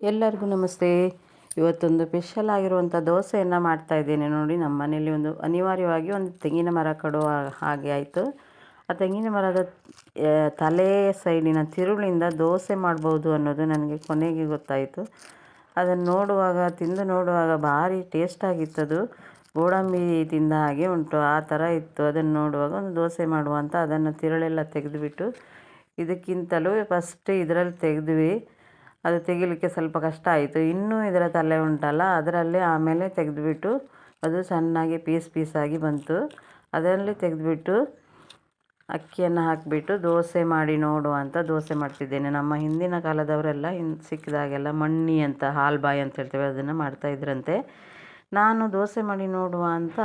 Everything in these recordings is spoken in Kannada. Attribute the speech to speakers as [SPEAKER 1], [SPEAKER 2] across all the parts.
[SPEAKER 1] ಎಲ್ಲರಿಗೂ ನಮಸ್ತೆ. ಇವತ್ತೊಂದು ಸ್ಪೆಷಲ್ ಆಗಿರುವಂಥ ದೋಸೆಯನ್ನು ಮಾಡ್ತಾ ಇದ್ದೇನೆ ನೋಡಿ. ನಮ್ಮ ಮನೆಯಲ್ಲಿ ಒಂದು ಅನಿವಾರ್ಯವಾಗಿ ಒಂದು ತೆಂಗಿನ ಮರ ಕಡುವ ಹಾಗೆ ಆಯಿತು. ಆ ತೆಂಗಿನ ಮರದ ತಲೆ ಸೈಡಿನ ತಿರುಳಿಂದ ದೋಸೆ ಮಾಡ್ಬೋದು ಅನ್ನೋದು ನನಗೆ ಕೊನೆಗೆ ಗೊತ್ತಾಯಿತು. ಅದನ್ನು ನೋಡುವಾಗ, ತಿಂದು ನೋಡುವಾಗ ಭಾರಿ ಟೇಸ್ಟ್ ಆಗಿತ್ತದು ಗೋಡಂಬಿ ತಿಂದ ಹಾಗೆ ಉಂಟು, ಆ ಥರ ಇತ್ತು. ಅದನ್ನು ನೋಡುವಾಗ ಒಂದು ದೋಸೆ ಮಾಡುವ ಅಂತ ಅದನ್ನು ತಿರುಳೆಲ್ಲ ತೆಗೆದುಬಿಟ್ಟು ಇದಕ್ಕಿಂತಲೂ ಫಸ್ಟ್ ಇದರಲ್ಲಿ ತೆಗೆದ್ವಿ. ಅದು ತೆಗಿಲಿಕ್ಕೆ ಸ್ವಲ್ಪ ಕಷ್ಟ ಆಯಿತು. ಇನ್ನೂ ಇದರ ತಲೆ ಉಂಟಲ್ಲ, ಅದರಲ್ಲಿ ಆಮೇಲೆ ತೆಗೆದುಬಿಟ್ಟು ಅದು ಸಣ್ಣಗೆ ಪೀಸ್ ಪೀಸಾಗಿ ಬಂತು. ಅದರಲ್ಲಿ ತೆಗೆದುಬಿಟ್ಟು ಅಕ್ಕಿಯನ್ನು ಹಾಕಿಬಿಟ್ಟು ದೋಸೆ ಮಾಡಿ ನೋಡುವ ಅಂತ ದೋಸೆ ಮಾಡ್ತಿದ್ದೇನೆ. ನಮ್ಮ ಹಿಂದಿನ ಕಾಲದವರೆಲ್ಲ ಇನ್ ಸಿಕ್ಕಿದಾಗೆಲ್ಲ ಮಣ್ಣಿ ಅಂತ, ಹಾಲ್ಬಾಯಿ ಅಂತ ಹೇಳ್ತೇವೆ, ಅದನ್ನು ಮಾಡ್ತಾಯಿದ್ರಂತೆ ನಾನು ದೋಸೆ ಮಾಡಿ ನೋಡುವ ಅಂತ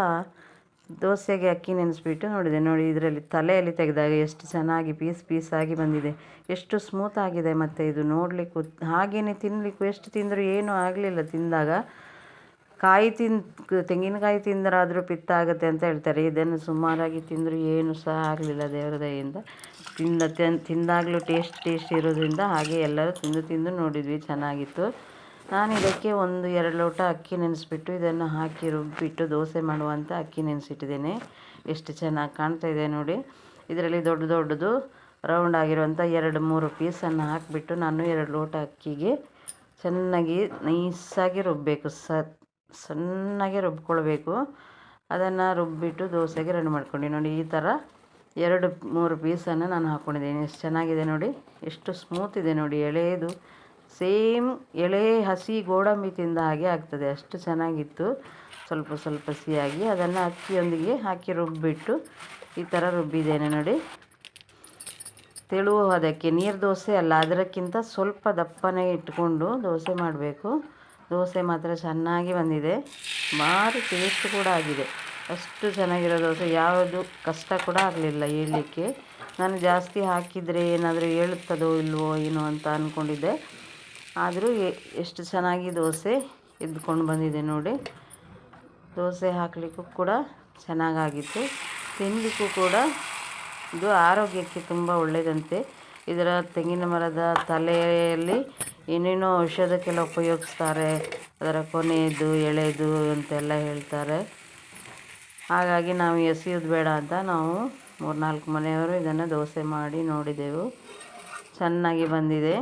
[SPEAKER 1] ದೋಸೆಗೆ ಅಕ್ಕಿ ನೆನೆಸ್ಬಿಟ್ಟು ನೋಡಿದೆ. ನೋಡಿ, ಇದರಲ್ಲಿ ತಲೆಯಲ್ಲಿ ತೆಗೆದಾಗ ಎಷ್ಟು ಚೆನ್ನಾಗಿ ಪೀಸ್ ಪೀಸ್ ಆಗಿ ಬಂದಿದೆ. ಎಷ್ಟು ಸ್ಮೂತ್ ಆಗಿದೆ ಮತ್ತು ಇದು ನೋಡಲಿಕ್ಕೂ ಹಾಗೆಯೇ ತಿನ್ನಲಿಕ್ಕೂ ಎಷ್ಟು ತಿಂದರೂ ಏನೂ ಆಗಲಿಲ್ಲ. ತಿಂದಾಗ ಕಾಯಿ ತಿನ್, ತೆಂಗಿನಕಾಯಿ ತಿಂದರಾದರೂ ಪಿತ್ತ ಆಗುತ್ತೆ ಅಂತ ಹೇಳ್ತಾರೆ. ಇದನ್ನು ಸುಮಾರಾಗಿ ತಿಂದರೂ ಏನು ಸಹ ಆಗಲಿಲ್ಲ ದೇವರ ದಯಿಂದ ತಿಂದ, ತಿಂದಾಗಲೂ ಟೇಸ್ಟ್ ಟೇಸ್ಟ್ ಇರೋದ್ರಿಂದ ಹಾಗೆ ಎಲ್ಲರೂ ತಿಂದು ತಿಂದು ನೋಡಿದ್ವಿ. ಚೆನ್ನಾಗಿತ್ತು. ನಾನು ಇದಕ್ಕೆ ಒಂದು ಎರಡು ಲೋಟ ಅಕ್ಕಿ ನೆನೆಸ್ಬಿಟ್ಟು ಇದನ್ನು ಹಾಕಿ ರುಬ್ಬಿಟ್ಟು ದೋಸೆ ಮಾಡುವಂಥ ಅಕ್ಕಿ ನೆನೆಸಿಟ್ಟಿದ್ದೇನೆ. ಎಷ್ಟು ಚೆನ್ನಾಗಿ ಕಾಣ್ತಾ ಇದೆ ನೋಡಿ. ಇದರಲ್ಲಿ ದೊಡ್ಡ ದೊಡ್ಡದು ರೌಂಡ್ ಆಗಿರುವಂಥ ಎರಡು ಮೂರು ಪೀಸನ್ನು ಹಾಕಿಬಿಟ್ಟು ನಾನು ಎರಡು ಲೋಟ ಅಕ್ಕಿಗೆ ಚೆನ್ನಾಗಿ ನೈಸಾಗಿ ರುಬ್ಬಬೇಕು ಸ, ಸಣ್ಣಗೆ ರುಬ್ಕೊಳ್ಬೇಕು. ಅದನ್ನು ರುಬ್ಬಿಟ್ಟು ದೋಸೆಗೆ ರೆಡಿ ಮಾಡ್ಕೊಂಡು. ನೋಡಿ, ಈ ಥರ ಎರಡು ಮೂರು ಪೀಸನ್ನು ನಾನು ಹಾಕ್ಕೊಂಡಿದ್ದೀನಿ. ಎಷ್ಟು ಚೆನ್ನಾಗಿದೆ ನೋಡಿ. ಎಷ್ಟು ಸ್ಮೂತ್ ಇದೆ ನೋಡಿ ಎಳೆಯದು ಸೇಮ್ ಎಳೆ ಹಸಿ ಗೋಡಂಬಿ ತಿಂದ ಹಾಗೆ ಆಗ್ತದೆ. ಅಷ್ಟು ಚೆನ್ನಾಗಿತ್ತು. ಸ್ವಲ್ಪ ಸ್ವಲ್ಪ ಸಿಹಿಯಾಗಿ. ಅದನ್ನು ಅಕ್ಕಿಯೊಂದಿಗೆ ಹಾಕಿ ರುಬ್ಬಿಟ್ಟು ಈ ಥರ ರುಬ್ಬಿದ್ದೇನೆ ನೋಡಿ. ತೆಳುವು ಅದಕ್ಕೆ ನೀರು ದೋಸೆ ಅಲ್ಲ, ಅದಕ್ಕಿಂತ ಸ್ವಲ್ಪ ದಪ್ಪನೇ ಇಟ್ಕೊಂಡು ದೋಸೆ ಮಾಡಬೇಕು. ದೋಸೆ ಮಾತ್ರ ಚೆನ್ನಾಗಿ ಬಂದಿದೆ. ಭಾರಿ ಟೇಸ್ಟ್ ಕೂಡ ಆಗಿದೆ. ಅಷ್ಟು ಚೆನ್ನಾಗಿರೋ ದೋಸೆ. ಯಾವುದು ಕಷ್ಟ ಕೂಡ ಆಗಲಿಲ್ಲ ಏಳಲಿಕ್ಕೆ ನಾನು ಜಾಸ್ತಿ ಹಾಕಿದರೆ ಏನಾದರೂ ಹೇಳುತ್ತದೋ ಇಲ್ವೋ ಏನೋ ಅಂತ ಅಂದ್ಕೊಂಡಿದ್ದೆ ಆದರೂ ಎಷ್ಟು ಚೆನ್ನಾಗಿ ದೋಸೆ ಎದ್ಕೊಂಡು ಬಂದಿದೆ ನೋಡಿ. ದೋಸೆ ಹಾಕಲಿಕ್ಕೂ ಕೂಡ ಚೆನ್ನಾಗಾಗಿತ್ತು. ತಿನ್ನಲಿಕ್ಕೂ ಕೂಡ ಇದು ಆರೋಗ್ಯಕ್ಕೆ ತುಂಬ ಒಳ್ಳೆಯದಂತೆ ಇದರ ತೆಂಗಿನ ಮರದ ತಲೆಯಲ್ಲಿ ಏನೇನೋ ಔಷಧಕ್ಕೆಲ್ಲ ಉಪಯೋಗಿಸ್ತಾರೆ, ಅದರ ಕೊನೆಯದು, ಎಳೆದು ಅಂತೆಲ್ಲ ಹೇಳ್ತಾರೆ. ಹಾಗಾಗಿ ನಾವು ಎಸೆಯೋದು ಬೇಡ ಅಂತ ನಾವು ಮೂರ್ನಾಲ್ಕು ಮನೆಯವರು ಇದನ್ನು ದೋಸೆ ಮಾಡಿ ನೋಡಿದೆವು. ಚೆನ್ನಾಗಿ ಬಂದಿದೆ.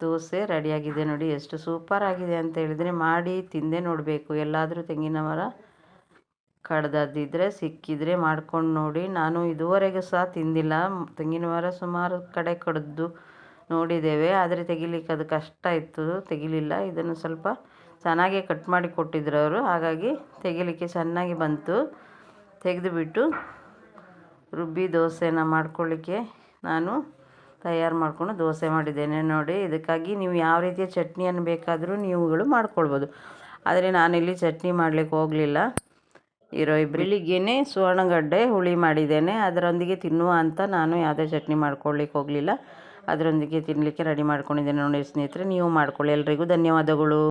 [SPEAKER 1] ದೋಸೆ ರೆಡಿಯಾಗಿದೆ ನೋಡಿ, ಎಷ್ಟು ಸೂಪರ್ ಆಗಿದೆ ಅಂತ ಹೇಳಿದರೆ ಮಾಡಿ ತಿಂದೇ ನೋಡಬೇಕು. ಎಲ್ಲಾದರೂ ತೆಂಗಿನ ಮರ ಕಡ್ದದ್ದಿದ್ರೆ, ಸಿಕ್ಕಿದರೆ ಮಾಡ್ಕೊಂಡು ನೋಡಿ. ನಾನು ಇದುವರೆಗೂ ಸಹ ತಿಂದಿಲ್ಲ. ತೆಂಗಿನ ಮರ ಸುಮಾರು ಕಡೆ ಕಡಿದು ನೋಡಿದ್ದೇವೆ. ಆದರೆ ತೆಗಿಲಿಕ್ಕೆ ಅದು ಕಷ್ಟ ಇತ್ತು, ತೆಗಿಲಿಲ್ಲ. ಇದನ್ನು ಸ್ವಲ್ಪ ಚೆನ್ನಾಗಿ ಕಟ್ ಮಾಡಿ ಕೊಟ್ಟಿದ್ರು ಅವರು. ಹಾಗಾಗಿ ತೆಗಿಲಿಕ್ಕೆ ಚೆನ್ನಾಗಿ ಬಂತು. ತೆಗೆದುಬಿಟ್ಟು ರುಬ್ಬಿ ದೋಸೆನ ಮಾಡ್ಕೊಳ್ಳಿಕ್ಕೆ ನಾನು ತಯಾರು ಮಾಡಿಕೊಂಡು ದೋಸೆ ಮಾಡಿದ್ದೇನೆ ನೋಡಿ. ಇದಕ್ಕಾಗಿ ನೀವು ಯಾವ ರೀತಿಯ ಚಟ್ನಿಯನ್ನು ಬೇಕಾದರೂ ನೀವುಗಳು ಮಾಡ್ಕೊಳ್ಬೋದು. ಆದರೆ ನಾನಿಲ್ಲಿ ಚಟ್ನಿ ಮಾಡಲಿಕ್ಕೆ ಹೋಗಲಿಲ್ಲ. ಇರೋ ಬೆಳಿಗ್ಗೆನೇ ಸುವರ್ಣಗಡ್ಡೆ ಹುಳಿ ಮಾಡಿದ್ದೇನೆ. ಅದರೊಂದಿಗೆ ತಿನ್ನುವ ಅಂತ ನಾನು ಯಾವುದೇ ಚಟ್ನಿ ಮಾಡ್ಕೊಳ್ಳಿಕ್ಕೆ ಹೋಗಲಿಲ್ಲ. ಅದರೊಂದಿಗೆ ತಿನ್ನಲಿಕ್ಕೆ ರೆಡಿ ಮಾಡ್ಕೊಂಡಿದ್ದೇನೆ ನೋಡಿ ಸ್ನೇಹಿತರೆ, ನೀವು ಮಾಡ್ಕೊಳ್ಳಿ. ಎಲ್ರಿಗೂ ಧನ್ಯವಾದಗಳು.